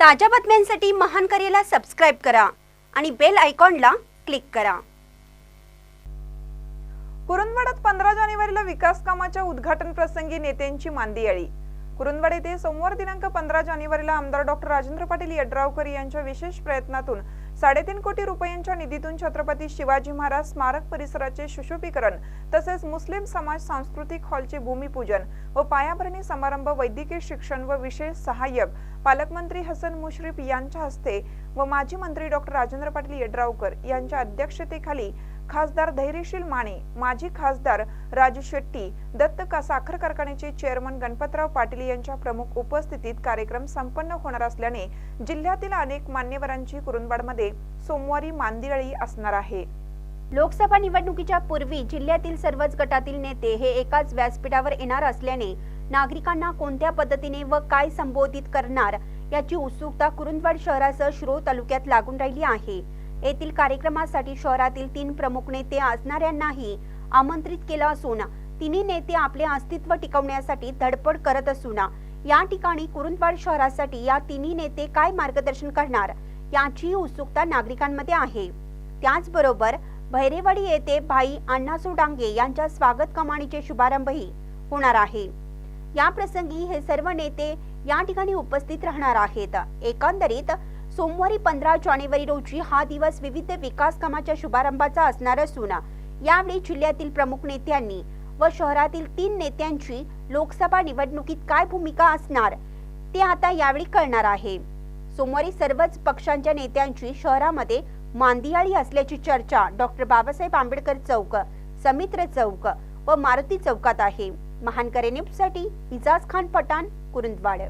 ताज्या बातम्यांसाठी महान करेला सबस्क्राईब करा आणि बेल आयकॉनला क्लिक करा. कुरुंदवाडात पंधरा जानेवारीला विकास कामाच्या उद्घाटन प्रसंगी नेत्यांची मांदियाळी कुरुंदवाड येथे सोमवार दिनांक पंधरा जानेवारीला आमदार डॉक्टर राजेंद्र पाटील यड्रावकर यांच्या विशेष प्रयत्नातून साडेतीन कोटी रुपयांच्या निधीतून छत्रपती शिवाजी महाराज स्मारक परिसराचे सुशोभीकरण तसेच मुस्लिम समाज सांस्कृतिक हॉलचे भूमिपूजन व पायाभरणी समारंभ वैद्यकीय शिक्षण व विशेष सहाय्यक पालकमंत्री हसन मुश्रीफ यांच्या हस्ते व माजी मंत्री डॉक्टर राजेंद्र पाटील यड्रावकर यांच्या अध्यक्षतेखाली खासदार धैर्यशील माने माजी खासदार राजू शेट्टी दत्त का साखर कारखान्याचे चेअरमन गणपतराव पाटील यांच्या प्रमुख उपस्थितीत कार्यक्रम संपन्न होणार असल्याने जिल्ह्यातील अनेक मान्यवरांची कुरुंदवाडमध्ये सोमवारी मांदियाळी असणार आहे. लोकसभा निवडणुकीच्या पूर्वी जिल्ह्यातील सर्वच गटातील नेते हे एकाच व्यासपीठावर येणार असल्याने नागरिकांना कोणत्या पद्धतीने व काय संबोधित करणार याची उत्सुकता कुरुंदवाड शहरासह शिरोळ तालुक्यात लागून राहिली आहे. येथील कार्यक्रमासाठी शहरातील तीन प्रमुख नेते असणाऱ्यांनाही आमंत्रित केलं असून तिन्ही नेते आपले अस्तित्व टिकवण्यासाठी धडपड करत असून या ठिकाणी कुरुंदवाड शहरासाठी या तिन्ही नेते काय मार्गदर्शन करणार याची उत्सुकता नागरिकांमध्ये आहे. त्याचबरोबर भैरेवाडी येथे भाई अण्णासू डांगे यांच्या स्वागत कमाणीचे शुभारंभही होणार आहे. या प्रसंगी हे सर्व नेते या ठिकाणी उपस्थित राहणार आहेत. एकंदरीत सोमवारी पंधरा जानेवारी रोजी हा दिवस विविध विकास कामाच्या शुभारंभाचा असणार असून यावेळी जिल्ह्यातील प्रमुख नेत्यांनी व शहरातील तीन नेत्यांची लोकसभा निवडणुकीत काय भूमिका असणार ते आता यावेळी कळणार आहे. सोमवारी सर्वच पक्षांच्या नेत्यांची शहरामध्ये मांदियाळी असल्याची चर्चा डॉक्टर बाबासाहेब आंबेडकर चौक समित्र चौक व मारुती चौकात आहे. महान करे न्यूजसाठी इजाज खान पठाण कुरुंदवाड.